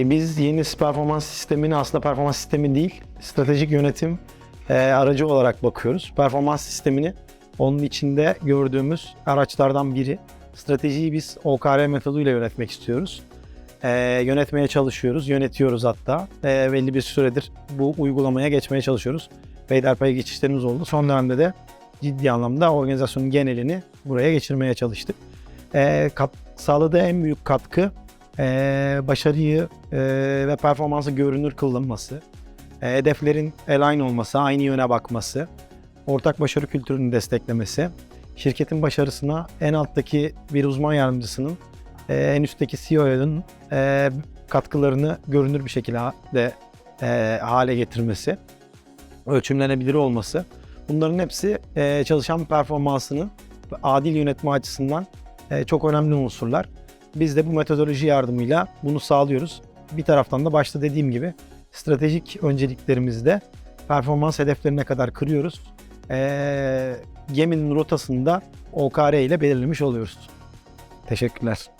Biz yeni performans sistemini aslında performans sistemi değil, stratejik yönetim e, aracı olarak bakıyoruz. Performans sistemini onun içinde gördüğümüz araçlardan biri. Stratejiyi biz OKR metoduyla yönetmek istiyoruz. E, yönetmeye çalışıyoruz, yönetiyoruz hatta. E, belli bir süredir bu uygulamaya geçmeye çalışıyoruz. Peyderpey geçişlerimiz oldu. Son dönemde de ciddi anlamda organizasyonun genelini buraya geçirmeye çalıştık. E, kat, sağladığı en büyük katkı e, başarıyı e, ve performansı görünür kılınması, e, hedeflerin align olması, aynı yöne bakması, ortak başarı kültürünü desteklemesi, şirketin başarısına en alttaki bir uzman yardımcısının e, en üstteki CEO'nun e, katkılarını görünür bir şekilde e, hale getirmesi, ölçümlenebilir olması. Bunların hepsi e, çalışan performansının adil yönetme açısından e, çok önemli unsurlar. Biz de bu metodoloji yardımıyla bunu sağlıyoruz. Bir taraftan da başta dediğim gibi stratejik önceliklerimizde performans hedeflerine kadar kırıyoruz. Ee, geminin rotasını da OKR ile belirlemiş oluyoruz. Teşekkürler.